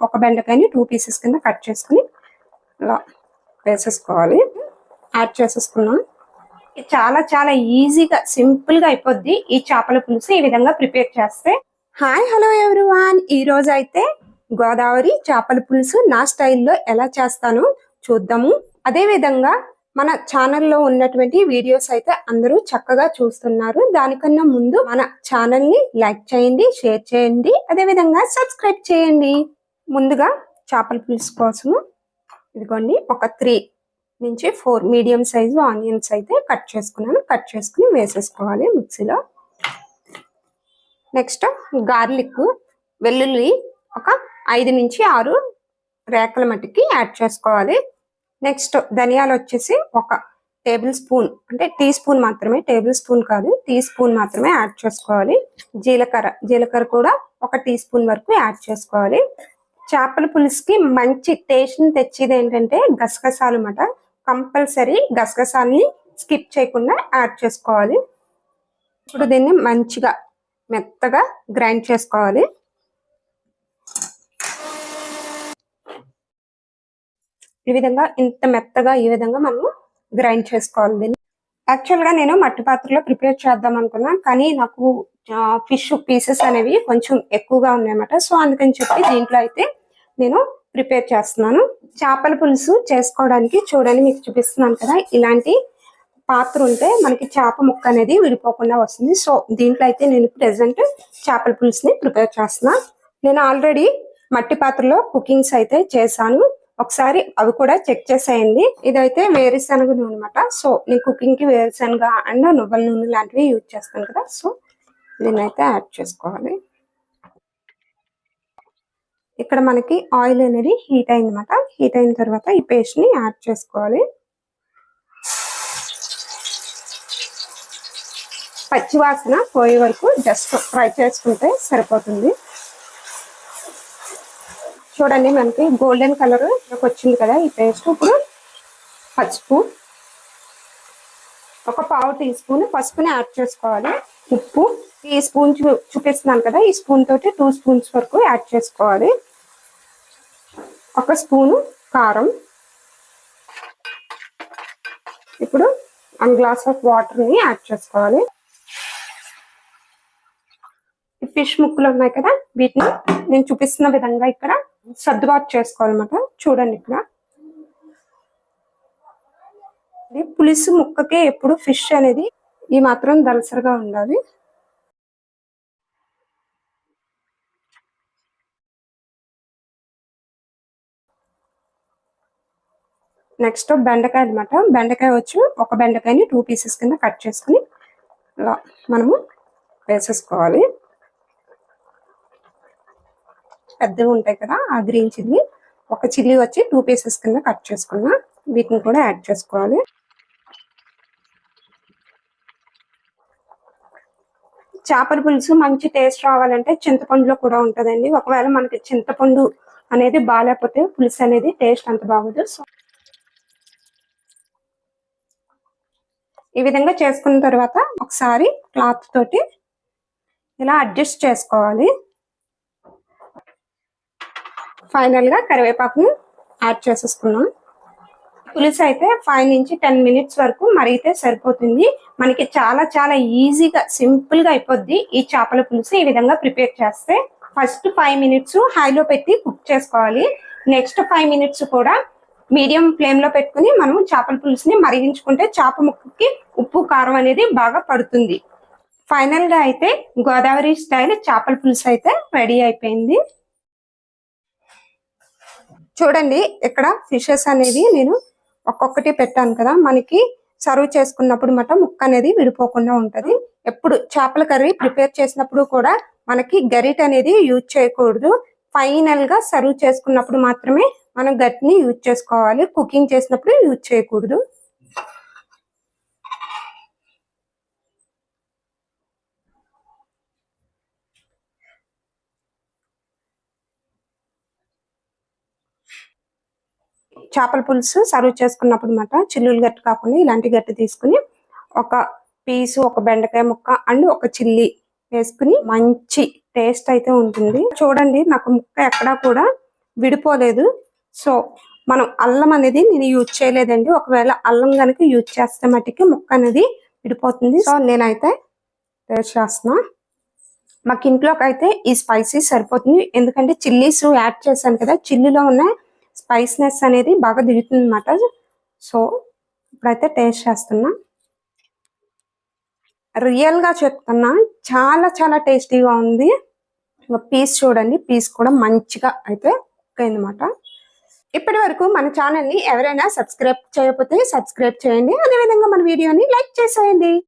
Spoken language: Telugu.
ఒక బెండకాయని టూ పీసెస్ కింద కట్ చేసుకుని ఇలా వేసేసుకోవాలి. యాడ్ చేసేసుకున్నాం. చాలా చాలా ఈజీగా సింపుల్గా అయిపోద్ది. ఈ చేపల పులుసు ఈ విధంగా ప్రిపేర్ చేస్తే. Hi hello everyone. ఈ రోజు అయితే గోదావరి చేపల పులుసు నా స్టైల్లో ఎలా చేస్తానో చూద్దాము. అదే విధంగా మన ఛానల్లో ఉన్నటువంటి వీడియోస్ అయితే అందరూ చక్కగా చూస్తున్నారు. దానికన్నా ముందు మన ఛానల్ని లైక్ చేయండి షేర్ చేయండి. అదే విధంగా సబ్స్క్రైబ్ చేయండి. ముందుగా చేపల పులుసు కోసము ఇదిగోండి ఒక త్రీ నుంచి ఫోర్ మీడియం సైజు ఆనియన్స్ అయితే కట్ చేసుకున్నాను. కట్ చేసుకుని వేసేసుకోవాలి మిక్సీలో. నెక్స్ట్ గార్లిక్ వెల్లుల్లి ఒక ఐదు నుంచి ఆరు రేకల మట్టికి యాడ్ చేసుకోవాలి. నెక్స్ట్ ధనియాలు వచ్చేసి ఒక టేబుల్ స్పూన్ అంటే టీ స్పూన్ మాత్రమే టేబుల్ స్పూన్ కాదు టీ స్పూన్ మాత్రమే యాడ్ చేసుకోవాలి. జీలకర్ర జీలకర్ర కూడా ఒక టీ స్పూన్ వరకు యాడ్ చేసుకోవాలి. చేపల పులుసుకి మంచి టేస్ట్ని తెచ్చేది ఏంటంటే గసగసాలు అన్నమాట. కంపల్సరీ గసగసాలని స్కిప్ చేయకుండా యాడ్ చేసుకోవాలి. ఇప్పుడు దీన్ని మంచిగా మెత్తగా గ్రైండ్ చేసుకోవాలి. ఈ విధంగా ఇంత మెత్తగా ఈ విధంగా మనం గ్రైండ్ చేసుకోవాలి యాక్చువల్గా నేను మట్టి పాత్రలో ప్రిపేర్ చేద్దాం అనుకున్నాను కానీ నాకు ఫిష్ పీసెస్ అనేవి కొంచెం ఎక్కువగా ఉన్నాయన్నమాట. సో అందుకని చెప్పి దీంట్లో అయితే నేను ప్రిపేర్ చేస్తున్నాను. చేపల పులుసు చేసుకోవడానికి చూడండి మీకు చూపిస్తున్నాను కదా ఇలాంటి పాత్ర ఉంటే మనకి చేప ముక్క అనేది విడిపోకుండా వస్తుంది. సో దీంట్లో అయితే నేను ప్రెసెంట్ చేపల పులుసుని ప్రిపేర్ చేస్తున్నా. నేను ఆల్రెడీ మట్టి పాత్రలో కుకింగ్స్ అయితే చేశాను. ఒకసారి అవి కూడా చెక్ చేసేయండి. ఇదైతే వేరుశనగ నూనె అనమాట సో నేను కుకింగ్కి వేరుశనగ అండ్ నువ్వుల నూనె లాంటివి యూజ్ చేస్తాను కదా. సో దీన్నైతే అయితే యాడ్ చేసుకోవాలి. ఇక్కడ మనకి ఆయిల్ అనేది హీట్ అయిందన్నమాట హీట్ అయిన తర్వాత ఈ పేస్ట్ని యాడ్ చేసుకోవాలి. పచ్చివాసన పోయే వరకు జస్ట్ ఫ్రై చేసుకుంటే సరిపోతుంది. చూడండి మనకి గోల్డెన్ కలర్ వచ్చింది కదా ఈ పేస్ట్. ఇప్పుడు పసుపు ఒక పావు టీ స్పూన్ పసుపుని యాడ్ చేసుకోవాలి. ఉప్పు ఈ స్పూన్ చూ- చూపిస్తున్నాను కదా ఈ స్పూన్ తోటి టూ స్పూన్స్ వరకు యాడ్ చేసుకోవాలి. ఒక స్పూను కారం. ఇప్పుడు వన్ గ్లాస్ ఆఫ్ వాటర్ని యాడ్ చేసుకోవాలి. ఫిష్ ముక్కలు ఉన్నాయి కదా వీటిని నేను చూపిస్తున్న విధంగా ఇక్కడ సర్దుబాటు చేసుకోవాలన్నమాట. చూడండి ఇక్కడ. పులుసు ముక్కకే ఎప్పుడు ఫిష్ అనేది ఈ మాత్రం దలసరిగా ఉండాలి. నెక్స్ట్ బెండకాయ అన్నమాట. బెండకాయ వచ్చి ఒక బెండకాయని టూ పీసెస్ కింద కట్ చేసుకుని మనము వేసేసుకోవాలి. పెద్దవి ఉంటాయి కదా ఆ గ్రీన్ చిల్లీ ఒక చిల్లీ వచ్చి టూ పీసెస్ కింద కట్ చేసుకున్నా. వీటిని కూడా యాడ్ చేసుకోవాలి. చేపల పులుసు మంచి టేస్ట్ రావాలంటే చింతపండులో కూడా ఉంటుందండి. ఒకవేళ మనకి చింతపండు అనేది బాగాలేకపోతే పులుసు అనేది టేస్ట్ అంత బాగోదు. సో ఈ విధంగా చేసుకున్న తర్వాత ఒకసారి క్లాత్ తోటి ఇలా అడ్జస్ట్ చేసుకోవాలి. ఫైనల్గా కరివేపాకుని యాడ్ చేసేసుకున్నాం పులుసు అయితే ఫైవ్ నుంచి టెన్ మినిట్స్ వరకు మరిగితే సరిపోతుంది. మనకి చాలా చాలా ఈజీగా సింపుల్గా అయిపోద్ది ఈ చేపల పులుసు ఈ విధంగా ప్రిపేర్ చేస్తే. ఫస్ట్ ఫైవ్ మినిట్స్ హైలో పెట్టి కుక్ చేసుకోవాలి. నెక్స్ట్ ఫైవ్ మినిట్స్ కూడా మీడియం ఫ్లేమ్లో పెట్టుకుని మనం చేపల పులుసుని మరిగించుకుంటే చేప ముక్కకి ఉప్పు కారం అనేది బాగా పడుతుంది. ఫైనల్గా అయితే గోదావరి స్టైల్ చేపల పులుసు అయితే రెడీ అయిపోయింది. చూడండి ఇక్కడ ఫిషెస్ అనేది నేను ఒక్కొక్కటి పెట్టాను కదా మనకి సర్వ్ చేసుకున్నప్పుడు మట ముక్క అనేది విడిపోకుండా ఉంటది. ఎప్పుడు చేపల కర్రీ ప్రిపేర్ చేసినప్పుడు కూడా మనకి గరిట అనేది యూజ్ చేయకూడదు. ఫైనల్గా సర్వ్ చేసుకున్నప్పుడు మాత్రమే మనం గట్టిని యూజ్ చేసుకోవాలి. కుకింగ్ చేసినప్పుడు యూజ్ చేయకూడదు. చేపల పులుసు సర్వ్ చేసుకున్నప్పుడు మాట చిల్లులు గట్టి కాకుండా ఇలాంటి గట్టి తీసుకుని ఒక పీసు ఒక బెండకాయ ముక్క అండ్ ఒక చిల్లి వేసుకుని మంచి టేస్ట్ అయితే ఉంటుంది. చూడండి నాకు ముక్క ఎక్కడా కూడా విడిపోలేదు. సో మనం అల్లం అనేది నేను యూజ్ చేయలేదండి. ఒకవేళ అల్లం కనుక యూజ్ చేస్తే మట్టికి ముక్క అనేది విడిపోతుంది. సో నేనైతే టేస్ట్ చేస్తున్నా. మాకు ఇంట్లోకి అయితే ఈ స్పైసీ సరిపోతుంది. ఎందుకంటే చిల్లీస్ యాడ్ చేశాను కదా చిల్లీలో ఉన్న స్పైస్నెస్ అనేది బాగా దిగుతుంది అనమాట సో ఇప్పుడైతే టేస్ట్ చేస్తున్నా. రియల్గా చెప్తున్నా చాలా చాలా టేస్టీగా ఉంది. పీస్ చూడండి పీస్ కూడా మంచిగా అయితే కుక్ అయిందన్నమాట ఇప్పటి వరకు మన ఛానల్ని ఎవరైనా సబ్స్క్రైబ్ చేయకపోతే సబ్స్క్రైబ్ చేయండి. అదేవిధంగా మన వీడియోని లైక్ చేసేయండి.